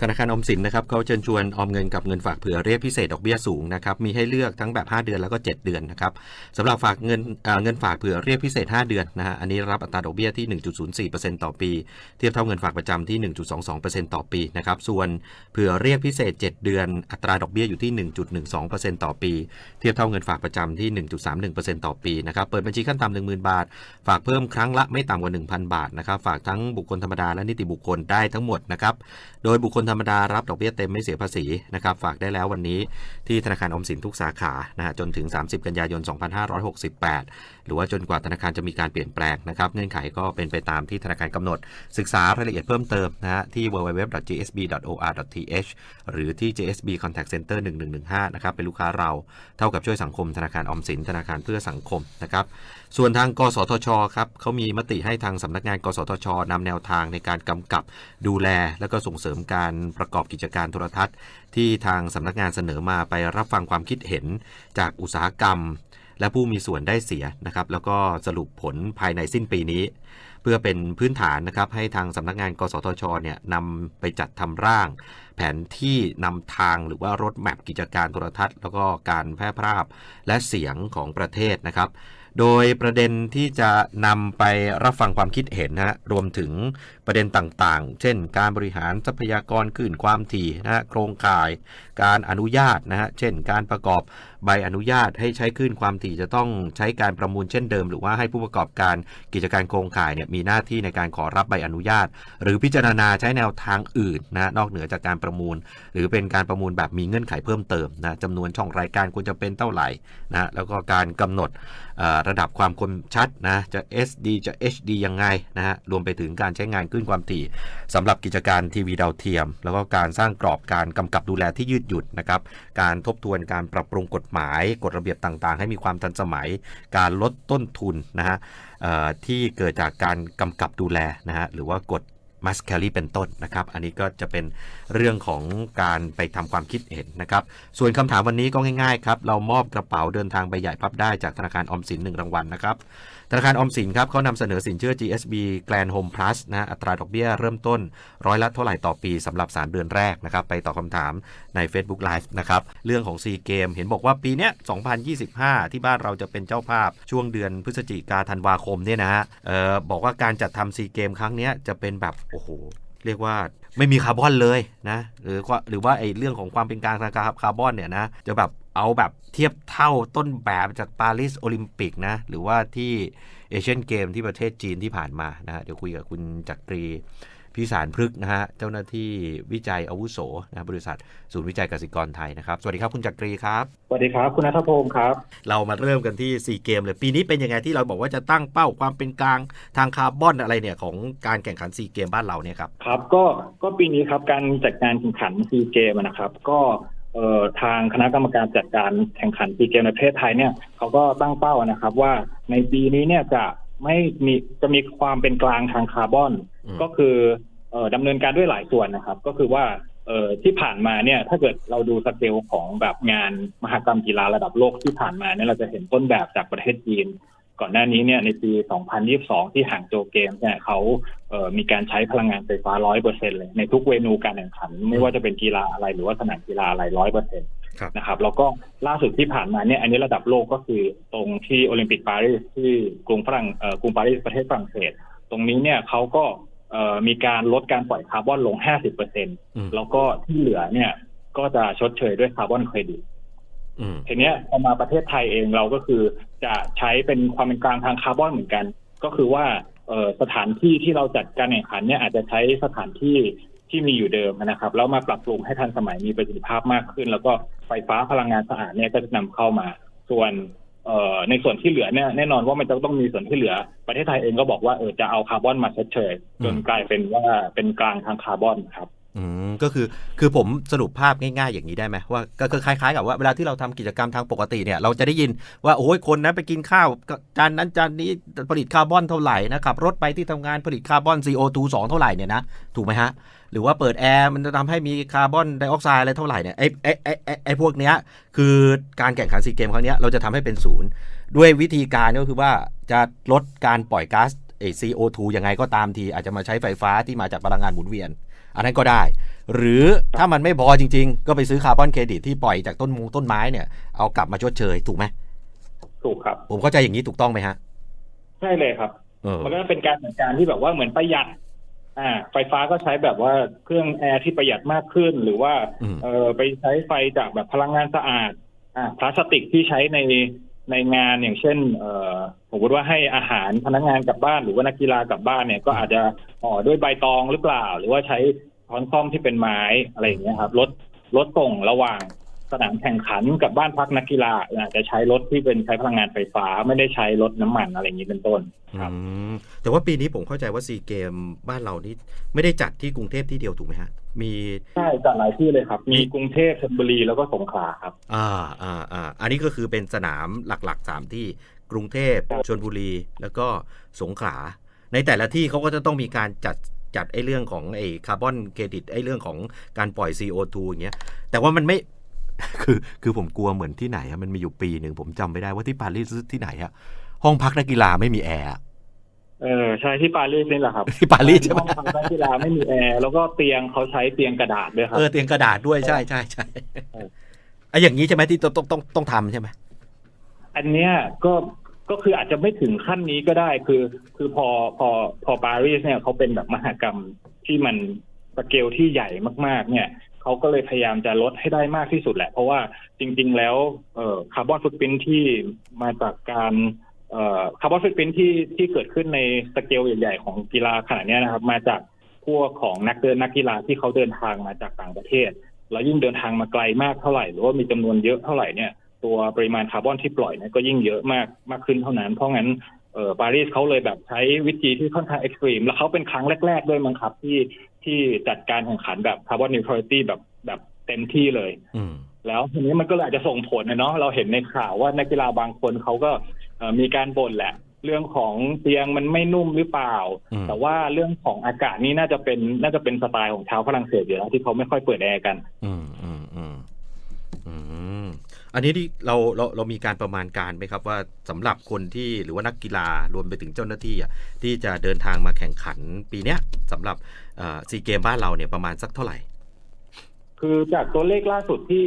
ธนาคารออมสินนะครับเขาเชิญชวนออมเงินกับเงินฝากเผื่อเรียกพิเศษดอกเบี้ยสูงนะครับมีให้เลือกทั้งแบบ 5 เดือนแล้วก็ 7 เดือนนะครับสำหรับฝากเงินเเงินฝากเผื่อเรียกพิเศษ 5 เดือนนะฮะอันนี้รับอัตราดอกเบี้ยที่ 1.04%ต่อปี เทียบเท่าเงินฝากประจำที่ 1.22%ต่อปีนะครับส่วนเผื่อเรียกพิเศษ 7 เดือน อัตราดอกเบี้ยอยู่ที่ 1.12%ต่อปี เทียบเท่าเงินฝากประจำที่ 1.31%ต่อปีนะครับเปิดบัญชีขั้นต่ำ10,000 บาท ฝากเพิ่มครั้งละไม่ต่ำกว่า 1,000 บาทนะครับฝากทั้งบุคคลธรรมดาและนิติบุคคลได้ทั้งหมดนะครับโดยบุคคลธรรมดารับดอกเบี้ยเต็มไม่เสียภาษีนะครับฝากได้แล้ววันนี้ที่ธนาคารอมสินทุกสาขานะฮะจนถึง 30 กันยายน 2568 หรือว่าจนกว่าธนาคารจะมีการเปลี่ยนแปลงนะครับเงื่อนไขก็เป็นไปตามที่ธนาคารกำหนด ศึกษารายละเอียดเพิ่มเติมนะฮะที่ www.gsb.or.th หรือที่ JSB Contact Center 1115นะครับเป็นลูกค้าเราเท่ากับช่วยสังคมธนาคารอมสินธนาคารเพื่อสังคมนะครับส่วนทางกสทชครับเขามีมติให้ทางสำนักงาน กสทชนำแนวทางในการกำกับดูแลและก็ส่งเสริมการประกอบกิจการโทรทัศน์ ที่ทางสำนักงานเสนอมาไปรับฟังความคิดเห็นจากอุตสาหกรรม และผู้มีส่วนได้เสียนะครับ แล้วก็สรุปผลภายในสิ้นปีนี้ เพื่อเป็นพื้นฐานนะครับ ให้ทางสำนักงาน กสทชเนี่ยนำไปจัดทำร่าง แผนที่นำทางหรือว่ารถแมพกิจการโทรทัศน์ แล้วก็การแพร่ภาพและเสียงของประเทศนะครับ โดยประเด็นที่จะนำไปรับฟังความคิดเห็นนะฮะรวมถึงประเด็นต่างๆ เช่น การบริหารทรัพยากรคลื่นความถี่นะฮะโครงข่าย การอนุญาตนะฮะเช่น การประกอบใบอนุญาตให้ใช้คลื่นความถี่จะต้องใช้การประมูลเช่นเดิม หรือว่าให้ผู้ประกอบการกิจการโครงข่ายเนี่ยมีหน้าที่ในการขอรับใบอนุญาต หรือพิจารณาใช้แนวทางอื่นนะฮะนอกเหนือจากการประมูล หรือเป็นการประมูลแบบมีเงื่อนไขเพิ่มเติมนะจำนวนช่องรายการควรจะเป็นเท่าไหร่นะฮะแล้วก็การกำหนด ระดับความคมชัดนะจะ SD จะ HD ยังไงนะฮะรวมไปถึงการใช้งานคลื่นความถี่สำหรับกิจการทีวีดาวเทียม แล้วก็การสร้างกรอบการกำกับดูแลที่ยืดหยุ่นนะครับการทบทวนการปรับปรุงกฎหมายกฎระเบียบต่างๆ ให้มีความทันสมัย การลดต้นทุนนะฮะที่เกิดจากการกำกับดูแลนะฮะหรือว่ากฎ มัสแคลรี่เป็นต้นนะครับ อันนี้ก็จะเป็นเรื่องของการไปทำความคิดเห็นนะครับ ส่วนคำถามวันนี้ก็ง่ายๆครับ เรามอบกระเป๋าเดินทางใบใหญ่พับได้จากธนาคารออมสินหนึ่งรางวัลนะครับ ธนาคารออมสินครับเขานำเสนอสินเชื่อ GSB Grand Home Plus นะอัตราดอกเบี้ยเริ่มต้นร้อยละเท่าไหร่ต่อปีสำหรับ 3 เดือนแรกนะครับ ไปตอบคำถามใน Facebook Live นะครับ เรื่องของซีเกมเห็นบอกว่าปีนี้ย2025 ที่บ้านเราจะเป็นเจ้าภาพช่วงเดือนพฤศจิกาธันวาคมเนี่ยนะฮะเออบอกว่าการจัดทำซีเกมครั้งนี้จะเป็นแบบโอ้โหเรียกว่าไม่มีคาร์บอนเลยนะหรือว่าหรือว่าไอ้เรื่องของความเป็นกลางทางคาร์บอนเนี่ยนะจะแบบเอาแบบเทียบเท่าต้นแบบจากปารีสโอลิมปิกนะหรือว่าที่เอเชียนเกมที่ประเทศจีนที่ผ่านมานะฮะเดี๋ยวคุยกับคุณจักรี พิสารพฤกษ์นะฮะเจ้าหน้าที่วิจัยอาวุโสนะบริษัท ศูนย์วิจัยกสิกรไทยนะครับ สวัสดีครับคุณจักรีครับสวัสดีครับคุณนัทพงศ์ครับ เรามาเริ่มกันที่ซีเกมเลย ปีนี้เป็นยังไงที่เราบอกว่าจะตั้งเป้าความเป็นกลางทางคาร์บอนอะไรเนี่ยของการแข่งขันซีเกมบ้านเราเนี่ยครับครับก็ก็ปีนี้ครับการจัดการแข่งขันซีเกมนะครับ ก็เอ่อทางคณะกรรมการจัดการแข่งขันซีเกมในประเทศไทยเนี่ยเขาก็ตั้งเป้านะครับว่าในปีนี้เนี่ยจะไม่มีจะมีความเป็นกลางทางคาร์บอนอืม ก็คือเอ่อดำเนินการด้วยหลายส่วนนะครับ ก็คือว่าเอ่อที่ผ่านมาเนี่ยถ้าเกิดเราดูสเกลของแบบงานมหกรรมกีฬาระดับโลกที่ผ่านมาเนี่ยเราจะเห็นต้นแบบจากประเทศจีน ก่อนหน้านี้เนี่ยในปี 2022 ที่ห่างโจวเกมส์เนี่ยเขาเอ่อมีการใช้พลังงานไฟฟ้า 100%เลยในทุกเวนูการแข่งขัน ไม่ว่าจะเป็นกีฬาอะไรหรือว่าสนามกีฬาอะไร 100%ครับนะครับแล้วก็ล่าสุดที่ผ่านมาเนี่ยอันนี้ระดับโลกก็คือตรงที่โอลิมปิกปารีสที่กรุงฝรั่งเอ่อกรุงปารีสประเทศฝรั่งเศส ตรงนี้เนี่ยเขาก็เอ่อ มีการลดการปล่อยคาร์บอนลง 50%อืมแล้วก็ที่เหลือเนี่ยก็จะชดเชยด้วยคาร์บอนเครดิตอืมทีเนี้ยพอมาประเทศไทยเองเราก็คือจะใช้เป็นความเป็นกลางทางคาร์บอนเหมือนกัน ก็คือว่าเอ่อสถานที่ที่เราจัดการแข่งขันเนี่ยอาจจะใช้สถานที่ที่มีอยู่เดิมนะครับแล้วมาปรับปรุงให้ทันสมัยมีประสิทธิภาพมากขึ้น แล้วก็ไฟฟ้าพลังงานสะอาดเนี่ยก็จะนำเข้ามา ส่วนเอ่อ ในส่วนที่เหลือเนี่ยแน่นอนว่ามันจะต้องมีส่วนที่เหลือ ประเทศไทยเองก็บอกว่าเออจะเอาคาร์บอนมาชดเชยจนกลายเป็นว่าเป็นกลางทางคาร์บอนครับ อืมก็คือคือผมสรุปภาพง่ายๆ อย่างนี้ได้ไหมว่าก็คือคล้ายๆกับว่าเวลาที่เราทำกิจกรรมทางปกติเนี่ยเราจะได้ยินว่าโอ้ยคนนั้นไปกินข้าวจานนั้นจานนี้ผลิตคาร์บอนเท่าไหร่นะขับรถไปที่ทำงานผลิตคาร์บอน CO2 2 เท่าไหร่เนี่ยนะถูกไหมฮะหรือว่าเปิดแอร์มันจะทำให้มีคาร์บอนไดออกไซด์อะไรเท่าไหร่เนี่ยไอ้ไอ้ไอ้ไอ้ไอ้พวกเนี้ยคือการแข่งขันซีเกมครั้งเนี้ยเราจะทำให้เป็นศูนย์ด้วยวิธีการก็คือว่าจะลดการปล่อยก๊าซไอ CO2 ยังไงก็ตามทีอาจจะมาใช้ไฟฟ้าที่มาจากพลังงานหมุนเวียน อันนั้นก็ได้ หรือถ้ามันไม่พอจริง ๆ ก็ไปซื้อคาร์บอนเครดิตที่ปล่อยจากต้นมงต้นไม้เนี่ยเอากลับมาชดเชยถูกไหมถูกครับ ผมเข้าใจอย่างนี้ถูกต้องไหมฮะ ใช่เลยครับเออมันก็เป็นการจัดการที่แบบว่าเหมือนประหยัด อ่า ไฟฟ้าก็ใช้แบบว่าเครื่องแอร์ที่ประหยัดมากขึ้น หรือว่าอืมเออไปใช้ไฟจากแบบพลังงานสะอาด อ่าพลาสติกที่ใช้ในในงานอย่างเช่น เอ่อผมว่าให้อาหารพนักงานกลับบ้าน หรือว่านักกีฬากลับบ้านเนี่ยก็อาจจะห่อด้วยใบตองหรือเปล่า หรือว่าใช้ ช้อนซ่อมที่เป็นไม้อะไรอย่างเงี้ยครับลดลดส่งระหว่างสนามแข่งขันกับบ้านพักนักกีฬาอาจจะใช้รถที่เป็นใช้พลังงานไฟฟ้า ไม่ได้ใช้รถน้ำมันอะไรอย่างนี้เป็นต้นครับอืมแต่ว่าปีนี้ผมเข้าใจว่าซีเกมบ้านเรานี่ไม่ได้จัดที่กรุงเทพที่เดียวถูกไหมฮะ มีใช่จัดหลายที่เลยครับ มีกรุงเทพชลบุรีแล้วก็สงขลาครับ อ่าอ่าอ่าอันนี้ก็คือเป็นสนามหลักๆสามที่กรุงเทพครับชลบุรีแล้วก็สงขลาในแต่ละที่เขาก็จะต้องมีการจัด จัดไอ้เรื่องของไอ้คาร์บอนเครดิตไอ้เรื่องของการปล่อย CO2 อย่างเงี้ยแต่ว่ามันไม่คือคือผมกลัวเหมือนที่ไหนอะมันมีอยู่ปีหนึ่งผมจำไม่ได้ว่าที่ปารีสหรือที่ไหนอะห้องพักนักกีฬาไม่มีแอร์อะเออใช่ที่ปารีสนี่แหละครับที่ปารีสใช่ไหมห้องพักนักกีฬาไม่มีแอร์แล้วก็เตียงเขาใช้เตียงกระดาษด้วยครับเออเตียงกระดาษด้วยใช่ใช่ใช่เออไอ้อย่างนี้ใช่ไหมที่ต้องต้องต้องต้องทำใช่ไหมอันเนี้ยก็ ก็คืออาจจะไม่ถึงขั้นนี้ก็ได้ คือ คือพอพอพอปารีสเนี่ยเขาเป็นแบบมหากรรมที่มันสเกลที่ใหญ่มาก ๆ เนี่ยเขาก็เลยพยายามจะลดให้ได้มากที่สุดแหละ เพราะว่าจริง ๆ แล้วเอ่อคาร์บอนฟุตปรินที่มาจากการเอ่อคาร์บอนฟุตปรินที่ที่เกิดขึ้นในสเกลใหญ่ๆของกีฬาขนาดนี้นะครับ มาจากพวกของนักเดินนักกีฬาที่เขาเดินทางมาจากต่างประเทศ แล้วยิ่งเดินทางมาไกลมากเท่าไหร่ หรือว่ามีจำนวนเยอะเท่าไหร่เนี่ย ตัวปริมาณคาร์บอนที่ปล่อยเนี่ยก็ยิ่งเยอะมากมากขึ้นเท่านั้น เพราะงั้นเออปารีสเขาเลยแบบใช้วิธีที่ค่อนข้างเอ็กซ์ตรีม แล้วเขาเป็นครั้งแรก ๆ ด้วยมั้งครับที่ที่จัดการแข่งขันแบบคาร์บอนนิวทรัลิตี้แบบแบบเต็มที่เลยอืมแล้วทีนี้มันก็เลยอาจจะส่งผลนะเนาะเราเห็นในข่าวว่านักกีฬาบางคนเขาก็เอ่อมีการบ่นแหละ เรื่องของเตียงมันไม่นุ่มหรือเปล่าอืมแต่ว่าเรื่องของอากาศนี่น่าจะเป็นน่าจะเป็นสไตล์ของชาวฝรั่งเศสอยู่แล้วที่เขาไม่ค่อยเปิดแอร์กัน อืมอืมอืมอืม อันนี้ที่เราเราเรามีการประมาณการไหมครับว่าสำหรับคนที่หรือว่านักกีฬารวมไปถึงเจ้าหน้าที่อะที่จะเดินทางมาแข่งขันปีเนี้ยสำหรับซีเกมบ้านเราเนี่ยประมาณสักเท่าไหร่ คือจากตัวเลขล่าสุดที่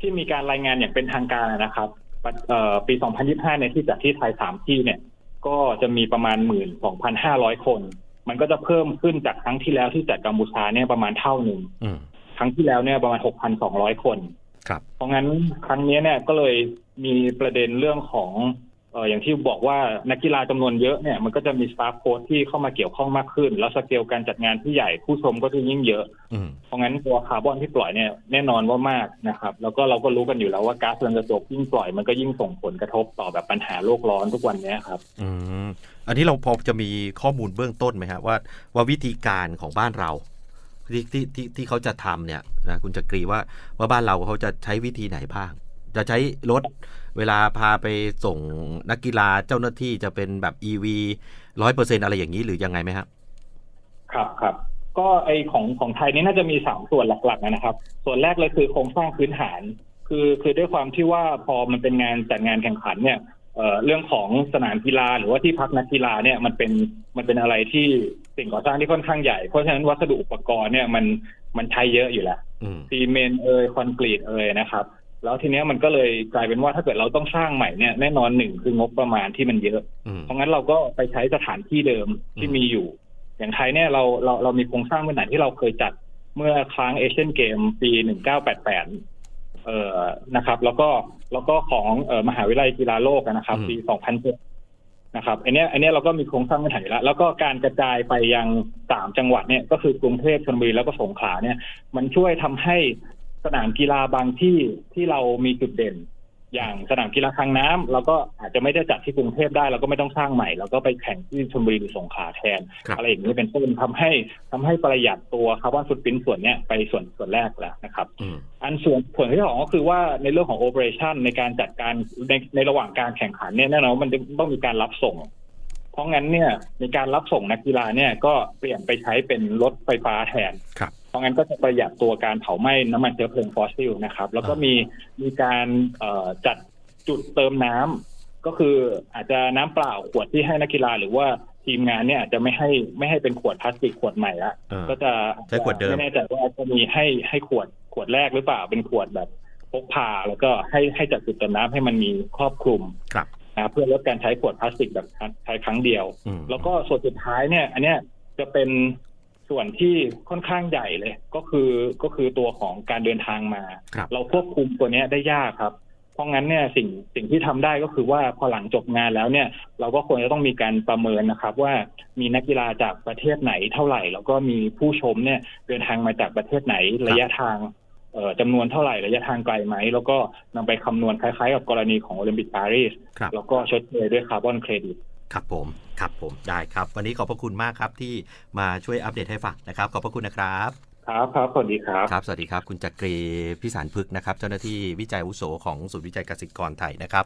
ที่มีการรายงานอย่างเป็นทางการนะครับปะเอ่อปี 2025 เนี่ยที่จัดที่ไทยสามที่เนี่ย ก็จะมีประมาณ 12,500 คน มันก็จะเพิ่มขึ้นจากครั้งที่แล้วที่จัดกัมพูชาเนี่ยประมาณเท่าหนึ่งอืมครั้งที่แล้วเนี่ยประมาณ 6,200 คนครับ เพราะงั้นครั้งนี้เนี่ยก็เลยมีประเด็นเรื่องของเอออย่างที่บอกว่านักกีฬาจำนวนเยอะเนี่ยมันก็จะมีสตาฟโค้ชที่เข้ามาเกี่ยวข้องมากขึ้น แล้วสเกลการจัดงานที่ใหญ่ผู้ชมก็จะยิ่งเยอะอืมเพราะงั้นตัวคาร์บอนที่ปล่อยเนี่ยแน่นอนว่ามากนะครับ แล้วก็เราก็รู้กันอยู่แล้วว่าก๊าซเรือนกระจกยิ่งปล่อยมันก็ยิ่งส่งผลกระทบต่อแบบปัญหาโลกร้อนทุกวันเนี้ยครับอืมอันนี้เราพอจะมีข้อมูลเบื้องต้นไหมฮะว่าว่าวิธีการของบ้านเรา ที่ที่ที่ที่เขาจะทำเนี่ยนะคุณจักรีว่าว่าบ้านเราเขาจะใช้วิธีไหนบ้าง จะใช้รถเวลาพาไปส่งนักกีฬาเจ้าหน้าที่จะเป็นแบบ EV ร้อยเปอร์เซ็นอะไรอย่างนี้หรือยังไงไหมครับครับครับก็ไอของของไทยนี่น่าจะมีสามส่วนหลักๆนะครับ ส่วนแรกเลยคือโครงสร้างพื้นฐาน คือคือด้วยความที่ว่าพอมันเป็นงานจัดงานแข่งขันเนี่ย เอ่อเรื่องของสนามกีฬาหรือว่าที่พักนักกีฬาเนี่ยมันเป็นมันเป็นอะไรที่สิ่งก่อสร้างที่ค่อนข้างใหญ่ เพราะฉะนั้นวัสดุอุปกรณ์เนี่ยมันมันใช้เยอะอยู่แล้วอืมซีเมนต์เอยคอนกรีตเอยนะครับแล้วทีเนี้ยมันก็เลยกลายเป็นว่าถ้าเกิดเราต้องสร้างใหม่เนี่ยแน่นอนหนึ่งคืองบประมาณที่มันเยอะอืมเพราะงั้นเราก็ไปใช้สถานที่เดิมที่มีอยู่ อย่างไทยเนี่ยเราเราเรามีโครงสร้างพื้นฐานที่เราเคยจัดเมื่อครั้งเอเชียนเกมปี1988เอ่อนะครับ แล้วก็แล้วก็ของเอ่อมหาวิทยาลัยกีฬาโลกอะนะครับอืมปี 2007นะครับอันเนี้ยอันเนี้ยเราก็มีโครงสร้างพื้นฐานอยู่แล้วแล้วก็การกระจายไปยังสามจังหวัดเนี่ยก็คือกรุงเทพชลบุรีแล้วก็สงขลาเนี่ย มันช่วยทำให้สนามกีฬาบางที่ที่เรามีจุดเด่น อย่างสนามกีฬาทางน้ำเราก็อาจจะไม่ได้จัดที่กรุงเทพได้เราก็ไม่ต้องสร้างใหม่เราก็ไปแข่งที่ชลบุรีหรือสงขลาแทนครับอะไรอย่างนี้เป็นต้นทำให้ทำให้ประหยัดตัวคาร์บอนฟุตปรินส่วนเนี้ยไปส่วนส่วนแรกแล้วนะครับอืมอันส่วนส่วนที่สองก็คือว่าในเรื่องของโอเปอเรชันในการจัดการในในระหว่างการแข่งขันเนี่ยแน่นอนว่ามันจะต้องมีการรับส่ง เพราะงั้นเนี่ยในการรับส่งนักกีฬาเนี่ยก็เปลี่ยนไปใช้เป็นรถไฟฟ้าแทนครับ เพราะงั้นก็จะประหยัดตัวการเผาไหม้น้ำมันเชื้อเพลิงฟอสซิลนะครับ แล้วก็อ่ามีมีมีการเอ่อจัดจุดเติมน้ำก็คืออาจจะน้ำเปล่าขวดที่ให้นักกีฬาหรือว่าทีมงานเนี่ยอาจจะไม่ให้ไม่ให้เป็นขวดพลาสติกขวดใหม่ละเออก็จะใช้ขวดเดิมไม่แน่ใจว่าจะมีให้ให้ขวดขวดแรกหรือเปล่าเป็นขวดแบบพกพาแล้วก็ให้ให้จัดจุดเติมน้ำให้มันมีครอบคลุมครับนะเพื่อลดการใช้ขวดพลาสติกแบบใช้ครั้งเดียวอืมแล้วก็ส่วนสุดท้ายเนี่ย อันเนี้ยจะเป็น ส่วนที่ค่อนข้างใหญ่เลย ก็คือก็คือตัวของการเดินทางมา ครับ เราควบคุมตัวเนี้ยได้ยากครับ เพราะงั้นเนี่ยสิ่งสิ่งที่ทำได้ก็คือว่าพอหลังจบงานแล้วเนี่ย เราก็ควรจะต้องมีการประเมินนะครับ ว่ามีนักกีฬาจากประเทศไหนเท่าไหร่ แล้วก็มีผู้ชมเนี่ยเดินทางมาจากประเทศไหนระยะทางเอ่อจำนวนเท่าไหร่ระยะทางไกลไหม แล้วก็นำไปคำนวณคล้ายๆ กับกรณีของโอลิมปิกปารีสครับ แล้วก็ชดเชยด้วยคาร์บอนเครดิต ครับผมครับผมได้ครับ วันนี้ขอบพระคุณมากครับที่มาช่วยอัปเดตให้ฟังนะครับ ขอบพระคุณนะครับ ครับครับสวัสดีครับครับ สวัสดีครับ คุณจักรีพิสารพึกษ์นะครับ เจ้าหน้าที่วิจัยอาวุโสของศูนย์วิจัยเกษตรกรไทยนะครับ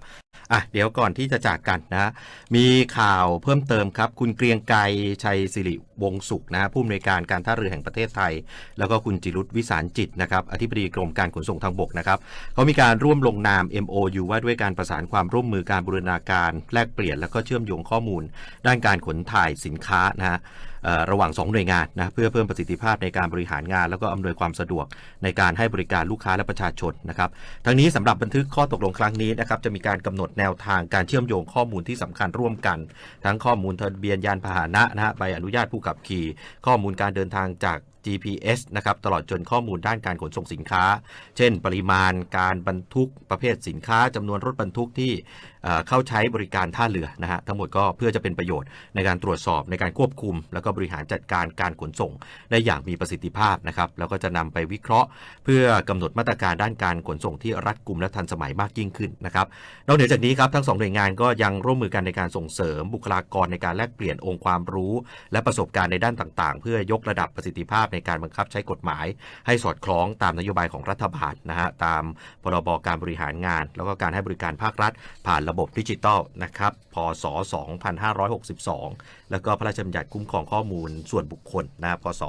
อะเดี๋ยวก่อนที่จะจากกันนะมีข่าวเพิ่มเติมครับ คุณเกรียงไกรชัยสิริวงศ์สุขนะผู้อำนวยการการท่าเรือแห่งประเทศไทย แล้วก็คุณจิรุตวิสารจิตนะครับอธิบดีกรมการขนส่งทางบกนะครับเขามีการร่วมลงนาม MOU ว่าด้วยการประสานความร่วมมือการบูรณาการแลกเปลี่ยน แล้วก็เชื่อมโยงข้อมูล ด้านการขนถ่ายสินค้านะฮะระหว่าง 2 หน่วยงานนะเพื่อเพิ่มประสิทธิภาพในการบริหารงาน แล้วก็อำนวยความสะดวกในการให้บริการลูกค้าและประชาชนนะครับทั้งนี้สำหรับบันทึกข้อตกลงครั้งนี้นะครับจะมีการกำหนดแนวทางการเชื่อมโยงข้อมูลที่สำคัญร่วมกัน ทั้งข้อมูลทะเบียนยานพาหนะนะฮะใบอนุญาตผู้ขับขี่ ข้อมูลการเดินทางจาก GPS นะครับตลอดจนข้อมูลด้านการขนส่งสินค้า เช่น ปริมาณการบรรทุกประเภทสินค้าจำนวนรถบรรทุกที่เเข้าใช้บริการท่าเรือนะฮะทั้งหมดก็เพื่อจะเป็นประโยชน์ในการตรวจสอบในการควบคุม แล้วก็บริหารจัดการการขนส่ง ได้อย่างมีประสิทธิภาพนะครับแล้วก็จะนำไปวิเคราะห์ เพื่อกำหนดมาตรการด้านการขนส่งที่รัดกุมและทันสมัยมากยิ่งขึ้นนะครับนอกเหนือจากนี้ครับทั้งสองหน่วยงานก็ยังร่วมมือกันในการส่งเสริมบุคลากรในการแลกเปลี่ยนองค์ความรู้ และประสบการณ์ในด้านต่างๆ เพื่อยกระดับประสิทธิภาพในในการบังคับใช้กฎหมาย ให้สอดคล้องตามนโยบายของรัฐบาลนะฮะตามพรบการบริหารงาน แล้วก็การให้บริการภาครัฐ ผ่านระบบดิจิทัลนะครับพศ 2562 แล้วก็พระราชบัญญัติคุ้มครองข้อมูลส่วนบุคคลนะพศ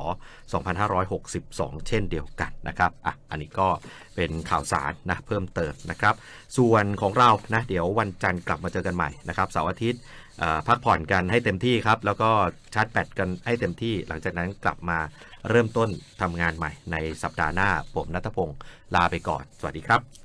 2562 เช่นเดียวกันนะครับอะอันนี้ก็เป็นข่าวสารนะเพิ่มเติมนะครับ ส่วนของเรานะเดี๋ยววันจันทร์กลับมาเจอกันใหม่นะครับเสาร์อาทิตย์ พักผ่อนกันให้เต็มที่ครับ แล้วก็ชาร์จแบตกันให้เต็มที่ หลังจากนั้นกลับมาเริ่มต้นทำงานใหม่ในสัปดาห์หน้า ผมนัทพงศ์ลาไปก่อน สวัสดีครับ